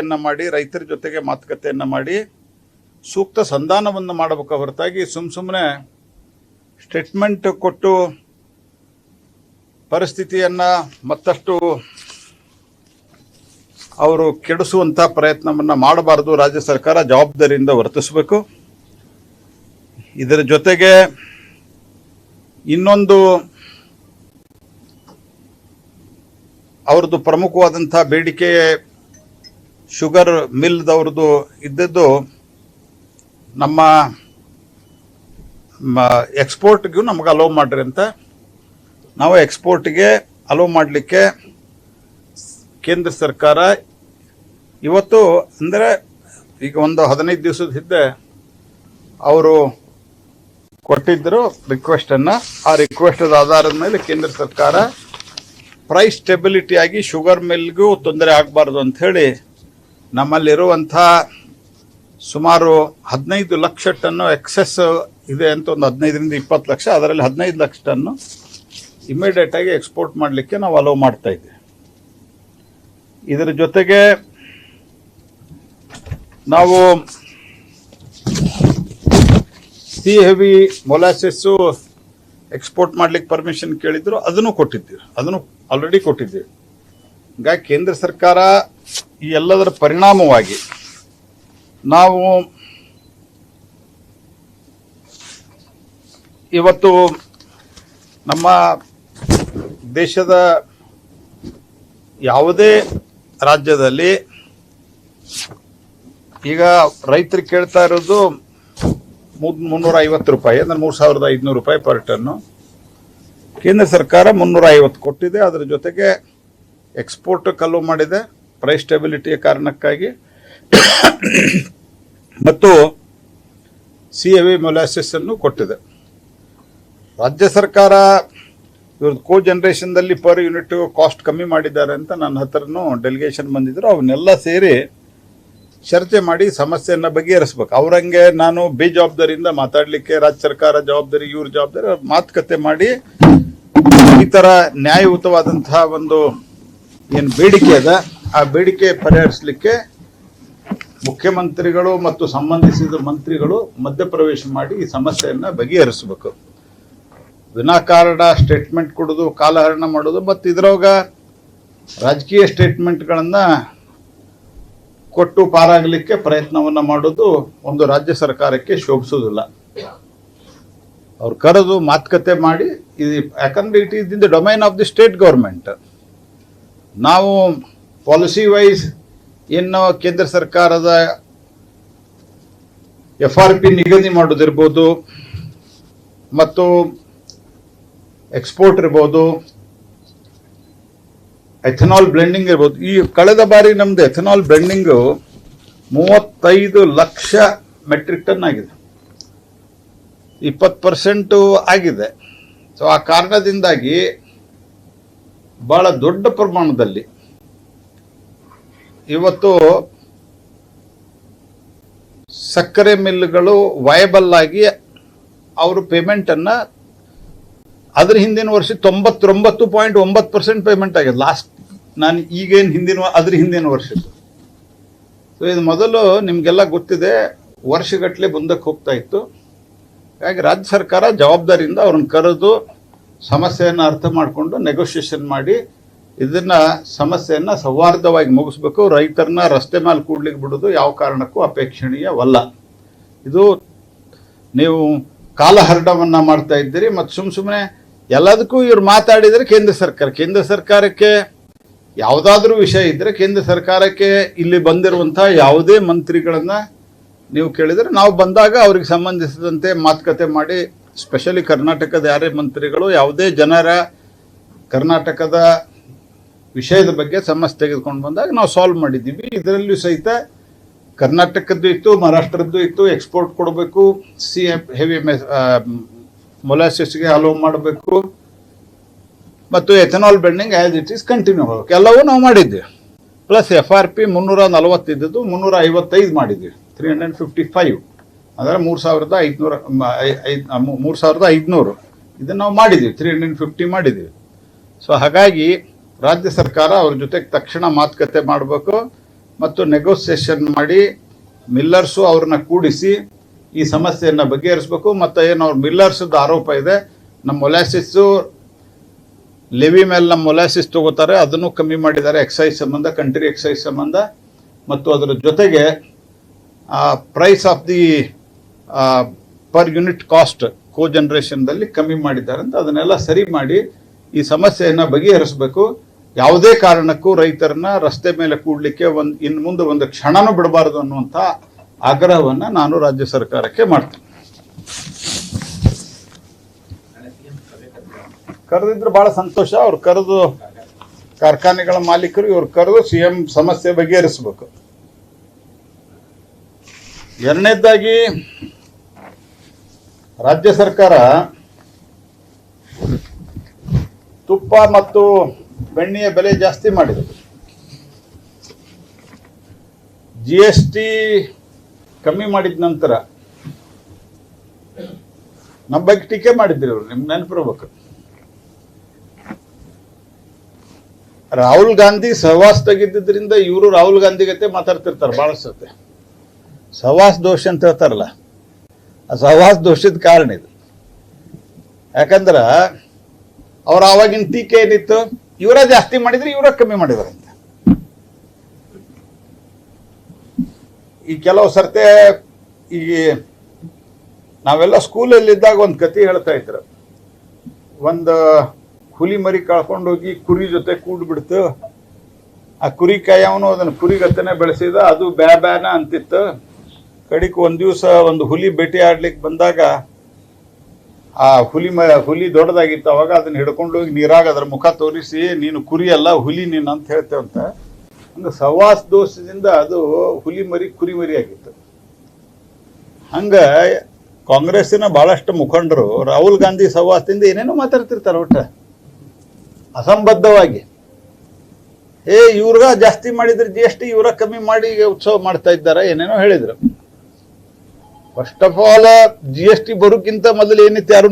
ಮಾಡಿ, ರೈತರ ಜೊತೆಗೆ ಮಾತುಕತೆಯನ್ನ ಮಾಡಿ, ಸೂಕ್ತ ಸಂಧಾನವನ್ನು ಮಾಡಬೇಕು ಹೊರತಾಗಿ ಸುಮ್ ಸುಮ್ಮನೆ ಸ್ಟೇಟ್ಮೆಂಟ್ ಕೊಟ್ಟು ಪರಿಸ್ಥಿತಿಯನ್ನ ಮತ್ತಷ್ಟು ಅವರು ಕೆಡಿಸುವಂತ ಪ್ರಯತ್ನವನ್ನ ಮಾಡಬಾರದು. ರಾಜ್ಯ ಸರ್ಕಾರ ಜವಾಬ್ದಾರಿಯಿಂದ ವರ್ತಿಸಬೇಕು. ಇದರ ಜೊತೆಗೆ ಇನ್ನೊಂದು ಅವರದು ಪ್ರಮುಖವಾದಂತಹ ಬೇಡಿಕೆ ಶುಗರ್ ಮಿಲ್ದವ್ರದ್ದು ಇದ್ದದ್ದು ನಮ್ಮ ಎಕ್ಸ್ಪೋರ್ಟ್ಗೂ ನಮಗೆ ಅಲೋ ಮಾಡ್ರಿ ಅಂತ. ನಾವು ಎಕ್ಸ್ಪೋರ್ಟ್ಗೆ ಅಲೋ ಮಾಡಲಿಕ್ಕೆ ಕೇಂದ್ರ ಸರ್ಕಾರ ಇವತ್ತು ಅಂದರೆ ಈಗ ಒಂದು ಹದಿನೈದು ದಿವಸದ ಹಿಂದೆ ಅವರು ಕೊಟ್ಟಿದ್ದರು ರಿಕ್ವೆಸ್ಟನ್ನು ಆ ರಿಕ್ವೆಸ್ಟದ ಆಧಾರದ ಮೇಲೆ ಕೇಂದ್ರ ಸರ್ಕಾರ ಪ್ರೈಸ್ ಸ್ಟೆಬಿಲಿಟಿ ಆಗಿ ಶುಗರ್ ಮಿಲ್ಗೂ ತೊಂದರೆ ಆಗಬಾರ್ದು ಅಂಥೇಳಿ ನಮ್ಮಲ್ಲಿರುವಂಥ ಸುಮಾರು ಹದಿನೈದು ಲಕ್ಷ ಟನ್ನು ಎಕ್ಸೆಸ್ ಇದೆ ಅಂತ ಒಂದು ಹದಿನೈದರಿಂದ ಇಪ್ಪತ್ತು ಲಕ್ಷ. ಅದರಲ್ಲಿ ಹದಿನೈದು ಲಕ್ಷ ಟನ್ನು ಇಮಿಡಿಯೇಟ್ ಆಗಿ ಎಕ್ಸ್ಪೋರ್ಟ್ ಮಾಡಲಿಕ್ಕೆ ನಾವು ಅಲೋ ಇದ್ದೀವಿ ಇದರ ಜೊತೆಗೆ ನಾವು ಸಿ ಹೆವಿ ಮೊಲಾಸಿಸ್ಸು ಎಕ್ಸ್ಪೋರ್ಟ್ ಮಾಡಲಿಕ್ಕೆ ಪರ್ಮಿಷನ್ ಕೇಳಿದ್ರು, ಅದನ್ನು ಕೊಟ್ಟಿದ್ದೀವಿ. ಅದನ್ನು ಆಲ್ರೆಡಿ ಕೊಟ್ಟಿದ್ದೀವಿ. ಹಂಗಾಗಿ ಕೇಂದ್ರ ಸರ್ಕಾರ ಈ ಎಲ್ಲದರ ಪರಿಣಾಮವಾಗಿ ನಾವು ಇವತ್ತು ನಮ್ಮ ದೇಶದ ಯಾವುದೇ ರಾಜ್ಯದಲ್ಲಿ ಈಗ ರೈತರು ಕೇಳ್ತಾ ಇರೋದು ಮುನ್ನೂರ ಐವತ್ತು ರೂಪಾಯಿ, ಅಂದ್ರೆ ಮೂರು ಸಾವಿರದ ಐದುನೂರು ರೂಪಾಯಿ ಪರ್ ಟನ್ನು ಕೇಂದ್ರ ಸರ್ಕಾರ ಮುನ್ನೂರ ಐವತ್ತು ಕೊಟ್ಟಿದೆ, ಅದರ ಜೊತೆಗೆ ಎಕ್ಸ್ಪೋರ್ಟ್ ಕಲ್ಲು ಮಾಡಿದೆ. ಪ್ರೈಸ್ ಸ್ಟೆಬಿಲಿಟಿಯ ಕಾರಣಕ್ಕಾಗಿ. ಮತ್ತು ಸಿ ಎ ವಿ ಮೊಲಾಸಿಸ್ ಅನ್ನು ಕೊಟ್ಟಿದೆ. ರಾಜ್ಯ ಸರ್ಕಾರ ಇವ್ರದ್ದು ಕೋ ಜನ್ರೇಷನ್ದಲ್ಲಿ ಪರ್ ಯೂನಿಟ್ ಕಾಸ್ಟ್ ಕಮ್ಮಿ ಮಾಡಿದ್ದಾರೆ ಅಂತ ನನ್ನ ಹತ್ರನೂ ಡೆಲಿಗೇಷನ್ ಬಂದಿದ್ರು. ಅವನ್ನೆಲ್ಲ ಸೇರಿ ಚರ್ಚೆ ಮಾಡಿ ಸಮಸ್ಯೆಯನ್ನು ಬಗೆಹರಿಸ್ಬೇಕು. ಅವ್ರಂಗೆ ನಾನು ಬೇಜವಾಬ್ದಾರಿಯಿಂದ ಮಾತಾಡ್ಲಿಕ್ಕೆ ರಾಜ್ಯ ಸರ್ಕಾರ ಜವಾಬ್ದಾರಿ, ಇವ್ರ ಜವಾಬ್ದಾರಿ ಮಾತುಕತೆ ಮಾಡಿ ಈ ಥರ ನ್ಯಾಯಯುತವಾದಂತಹ ಒಂದು ಏನು ಬೇಡಿಕೆ ಅದ. ಆ ಬೇಡಿಕೆ ಪರಿಹರಿಸಲಿಕ್ಕೆ ಮುಖ್ಯಮಂತ್ರಿಗಳು ಮತ್ತು ಸಂಬಂಧಿಸಿದ ಮಂತ್ರಿಗಳು ಮಧ್ಯಪ್ರವೇಶ ಮಾಡಿ ಈ ಸಮಸ್ಯೆಯನ್ನು ಬಗೆಹರಿಸಬೇಕು. ವಿನಾಕಾರಣ ಸ್ಟೇಟ್ಮೆಂಟ್ ಕೊಡೋದು, ಕಾಲಹರಣ ಮಾಡೋದು, ಮತ್ತು ಇದ್ರೊಳಗ ರಾಜಕೀಯ ಸ್ಟೇಟ್ಮೆಂಟ್ಗಳನ್ನು ಕೊಟ್ಟು ಪಾರಾಗಲಿಕ್ಕೆ ಪ್ರಯತ್ನವನ್ನ ಮಾಡೋದು ಒಂದು ರಾಜ್ಯ ಸರ್ಕಾರಕ್ಕೆ ಶೋಭಿಸೋದಿಲ್ಲ. ಅವ್ರು ಕರೆದು ಮಾತುಕತೆ ಮಾಡಿ, ಇದು ಯಾಕಂದ್ರೆ it is in the domain of the state government ನಾವು ಪಾಲಿಸಿ ವೈಸ್ ಏನು ಕೇಂದ್ರ ಸರ್ಕಾರದ ಎಫ್ ಆರ್ ಪಿ ನಿಗದಿ ಮಾಡೋದಿರ್ಬೋದು ಮತ್ತು ಎಕ್ಸ್ಪೋರ್ಟ್ ಇರ್ಬೋದು, ಎಥನಾಲ್ ಬ್ಲೆಂಡಿಂಗ್ ಇರ್ಬೋದು. ಈ ಕಳೆದ ಬಾರಿ ನಮ್ದು ಎಥನಾಲ್ ಬ್ಲೆಂಡಿಂಗು ಮೂವತ್ತೈದು ಲಕ್ಷ ಮೆಟ್ರಿಕ್ ಟನ್ ಆಗಿದೆ. ಇಪ್ಪತ್ತು ಪರ್ಸೆಂಟು ಆಗಿದೆ. ಸೊ ಆ ಕಾರಣದಿಂದಾಗಿ ಭಾಳ ದೊಡ್ಡ ಪ್ರಮಾಣದಲ್ಲಿ ಇವತ್ತು ಸಕ್ಕರೆ ಮಿಲ್ಗಳು ವಯಬಲ್ ಆಗಿ ಅವರು ಪೇಮೆಂಟನ್ನು ಅದ್ರ ಹಿಂದಿನ ವರ್ಷ ತೊಂಬತ್ತೊಂಬತ್ತು ಪಾಯಿಂಟ್ ಒಂಬತ್ತು ಪರ್ಸೆಂಟ್ ಪೇಮೆಂಟ್ ಆಗಿದೆ. ಲಾಸ್ಟ್ ನಾನು ಈಗೇನು ಹಿಂದಿನ ಅದ್ರ ಹಿಂದಿನ ವರ್ಷದ್ದು. ಸೊ ಇದು ಮೊದಲು ನಿಮಗೆಲ್ಲ ಗೊತ್ತಿದೆ ವರ್ಷಗಟ್ಟಲೆ ಮುಂದಕ್ಕೆ ಹೋಗ್ತಾ ಇತ್ತು. ಹಾಗಾಗಿ ರಾಜ್ಯ ಸರ್ಕಾರ ಜವಾಬ್ದಾರಿಯಿಂದ ಅವ್ರನ್ನ ಕರೆದು ಸಮಸ್ಯೆಯನ್ನು ಅರ್ಥ ಮಾಡಿಕೊಂಡು ನೆಗೋಷಿಯೇಷನ್ ಮಾಡಿ ಇದನ್ನ ಸಮಸ್ಯೆಯನ್ನ ಸೌಹಾರ್ದವಾಗಿ ಮುಗಿಸ್ಬೇಕು. ರೈತರನ್ನ ರಸ್ತೆ ಮೇಲೆ ಕೂಡ್ಲಿಕ್ಕೆ ಬಿಡೋದು ಯಾವ ಕಾರಣಕ್ಕೂ ಅಪೇಕ್ಷಣೀಯವಲ್ಲ. ಇದು ನೀವು ಕಾಲಹರಣವನ್ನ ಮಾಡ್ತಾ ಇದ್ದೀರಿ ಮತ್ತು ಸುಮ್ ಸುಮ್ಮನೆ ಎಲ್ಲದಕ್ಕೂ ಇವ್ರು ಮಾತಾಡಿದರೆ ಕೇಂದ್ರ ಸರ್ಕಾರ. ಕೇಂದ್ರ ಸರ್ಕಾರಕ್ಕೆ ಯಾವುದಾದ್ರೂ ವಿಷಯ ಇದ್ದರೆ ಕೇಂದ್ರ ಸರ್ಕಾರಕ್ಕೆ ಇಲ್ಲಿ ಬಂದಿರುವಂಥ ಯಾವುದೇ ಮಂತ್ರಿಗಳನ್ನ ನೀವು ಕೇಳಿದರೆ ನಾವು ಬಂದಾಗ ಅವ್ರಿಗೆ ಸಂಬಂಧಿಸಿದಂತೆ ಮಾತುಕತೆ ಮಾಡಿ ಸ್ಪೆಷಲಿ ಕರ್ನಾಟಕದ ಯಾರೇ ಮಂತ್ರಿಗಳು, ಯಾವುದೇ ಜನರ ಕರ್ನಾಟಕದ ವಿಷಯದ ಬಗ್ಗೆ ಸಮಸ್ಯೆ ತೆಗೆದುಕೊಂಡು ಬಂದಾಗ ನಾವು ಸಾಲ್ವ್ ಮಾಡಿದ್ದೀವಿ. ಇದರಲ್ಲೂ ಸಹಿತ ಕರ್ನಾಟಕದ್ದು ಇತ್ತು, ಮಹಾರಾಷ್ಟ್ರದ್ದು ಇತ್ತು ಎಕ್ಸ್ಪೋರ್ಟ್ ಕೊಡಬೇಕು ಸಿ ಹೆವಿ ಮೊಲಾಸಿಸ್ಗೆ ಅಲೋ ಮಾಡಬೇಕು, ಮತ್ತು ethanol blending as it is continue ಆಗಬೇಕು ಎಲ್ಲವೂ ನಾವು ಮಾಡಿದ್ವಿ. ಪ್ಲಸ್ ಎಫ್ ಆರ್ ಪಿ ಮುನ್ನೂರ ನಲವತ್ತಿದ್ದದ್ದು ಮುನ್ನೂರ ಐವತ್ತೈದು ಮಾಡಿದ್ವಿ ತ್ರೀ ಹಂಡ್ರೆಡ್ ಫಿಫ್ಟಿ ಫೈವ್ ಅಂದರೆ ಮೂರು ಸಾವಿರದ ಐದುನೂರ ಮೂರು ಸಾವಿರದ ಐದುನೂರು. ಇದನ್ನು ನಾವು ಮಾಡಿದ್ವಿ ತ್ರೀ ಹಂಡ್ರೆಡ್ ಫಿಫ್ಟಿ ಮಾಡಿದ್ವಿ. ಸೊ ಹಾಗಾಗಿ ರಾಜ್ಯ ಸರ್ಕಾರ ಅವ್ರ ಜೊತೆಗೆ ತಕ್ಷಣ ಮಾತುಕತೆ ಮಾಡಬೇಕು ಮತ್ತು ನೆಗೋಸಿಯೇಷನ್ ಮಾಡಿ ಮಿಲ್ಲರ್ಸು ಅವ್ರನ್ನ ಕೂಡಿಸಿ ಈ ಸಮಸ್ಯೆಯನ್ನು ಬಗೆಹರಿಸಬೇಕು ಮತ್ತು ಏನು ಅವ್ರ ಮಿಲ್ಲರ್ಸ್ದು ಆರೋಪ ಇದೆ, ನಮ್ಮ ಮೊಲಾಸಿಸ್ಸು ಲೆವಿ ಮೇಲೆ ನಮ್ಮ ಮೊಲಾಸಿಸ್ ತಗೋತಾರೆ, ಅದನ್ನು ಕಮ್ಮಿ ಮಾಡಿದ್ದಾರೆ, ಎಕ್ಸೈಸ್ ಸಂಬಂಧ ಕಂಟ್ರಿ ಎಕ್ಸೈಸ್ ಸಂಬಂಧ. ಮತ್ತು ಅದರ ಜೊತೆಗೆ price of the per unit cost ಕೋ ಜನ್ರೇಷನ್ದಲ್ಲಿ ಕಮ್ಮಿ ಮಾಡಿದ್ದಾರೆ ಅಂತ ಅದನ್ನೆಲ್ಲ ಸರಿ ಮಾಡಿ ಈ ಸಮಸ್ಯೆಯನ್ನು ಬಗೆಹರಿಸಬೇಕು. ಯಾವುದೇ ಕಾರಣಕ್ಕೂ ರೈತರನ್ನ ರಸ್ತೆ ಮೇಲೆ ಕೂಡ್ಲಿಕ್ಕೆ ಒಂದು ಇನ್ನು ಮುಂದೆ ಒಂದು ಕ್ಷಣನೂ ಬಿಡಬಾರದು ಅನ್ನುವಂಥ ಆಗ್ರಹವನ್ನು ನಾನು ರಾಜ್ಯ ಸರ್ಕಾರಕ್ಕೆ ಮಾಡ್ತೇನೆ. ಕರೆದಿದ್ರೆ ಬಹಳ ಸಂತೋಷ. ಅವ್ರು ಕರೆದು ಕಾರ್ಖಾನೆಗಳ ಮಾಲೀಕರು, ಇವ್ರು ಕರೆದು ಸಿ ಎಂ ಸಮಸ್ಯೆ ಬಗೆಹರಿಸಬೇಕು. ಎರಡನೇದಾಗಿ, ರಾಜ್ಯ ಸರ್ಕಾರ ತುಪ್ಪ ಮತ್ತು ಬೆಣ್ಣೆಯ ಬೆಲೆ ಜಾಸ್ತಿ ಮಾಡಿದೆ ಜಿ ಎಸ್ ಟಿ ಕಮ್ಮಿ ಮಾಡಿದ ನಂತರ ನಮ್ಮ ಬಗ್ಗೆ ಟೀಕೆ ಮಾಡಿದ್ರಿ ಅವರು ನಿಮ್ಗೆ ನೆನಪಿರ್ಬೇಕು. ರಾಹುಲ್ ಗಾಂಧಿ ಸಹವಾಸ ತೆಗಿದ್ದಿದ್ರಿಂದ ಇವರು ರಾಹುಲ್ ಗಾಂಧಿ ಗತೆ ಮಾತಾಡ್ತಿರ್ತಾರೆ ಭಾಳ ಸತೆ ಸಹವಾಸ ದೋಷ ಅಂತ ಹೇಳ್ತಾರಲ್ಲ, ಆ ಸಹವಾಸ ದೋಷದ ಕಾರಣ ಇದು. ಯಾಕಂದ್ರ ಅವ್ರ ಆವಾಗಿನ ಟೀಕೆ ಏನಿತ್ತು? ಇವರ ಜಾಸ್ತಿ ಮಾಡಿದ್ರೆ ಇವರ ಕಮ್ಮಿ ಮಾಡಿದಾರೆ ಅಂತ ಈ ಕೆಲವು ಸರ್ತೆ ಈ ನಾವೆಲ್ಲ ಸ್ಕೂಲಲ್ಲಿ ಇದ್ದಾಗ ಒಂದು ಕತೆ ಹೇಳ್ತಾ ಇದ್ರು. ಒಂದು ಹುಲಿ ಮರಿ ಕಳ್ಕೊಂಡು ಹೋಗಿ ಕುರಿ ಜೊತೆ ಕೂಡ್ಬಿಡ್ತು. ಆ ಕುರಿ ಕಾಯವನು ಅದನ್ನು ಕುರಿಗತ್ತನೆ ಬೆಳೆಸಿದ, ಅದು ಬ್ಯಾ ಬ್ಯಾನ ಅಂತಿತ್ತು. ಕಡಿಕ್ ಒಂದು ದಿವಸ ಒಂದು ಹುಲಿ ಭೇಟಿ ಆಡ್ಲಿಕ್ಕೆ ಬಂದಾಗ ಆ ಹುಲಿ ಮ, ಹುಲಿ ದೊಡ್ಡದಾಗಿತ್ತು ಅವಾಗ ಅದನ್ನ ಹಿಡ್ಕೊಂಡು ಹೋಗಿ ನೀರಾಗ ಅದ್ರ ಮುಖ ತೋರಿಸಿ, ನೀನು ಕುರಿ ಅಲ್ಲ ಹುಲಿ ನೀನು ಅಂತ ಹೇಳ್ತೇವಂತ ಹಂಗ ಸವಾಸ ದೋಷದಿಂದ ಅದು ಹುಲಿ ಮರಿ ಕುರಿ ಮರಿ ಆಗಿತ್ತು. ಹಂಗ ಕಾಂಗ್ರೆಸ್ಸಿನ ಬಹಳಷ್ಟು ಮುಖಂಡರು ರಾಹುಲ್ ಗಾಂಧಿ ಸವಾಸದಿಂದ ಏನೇನೋ ಮಾತಾಡ್ತಿರ್ತಾರೆ ಒಟ್ಟ. ಅಸಂಬದ್ಧವಾಗಿ. ಏ, ಇವ್ರಿಗ ಜಾಸ್ತಿ ಮಾಡಿದ್ರೆ ಜಿ ಎಸ್ ಟಿ ಇವ್ರ ಕಮ್ಮಿ ಮಾಡಿ ಉತ್ಸವ ಮಾಡ್ತಾ ಇದ್ದಾರೆ, ಏನೇನೋ ಹೇಳಿದ್ರು. First of all G S T ಬರೋಕ್ಕಿಂತ ಮೊದಲು ಏನಿತ್ತು ಯಾರು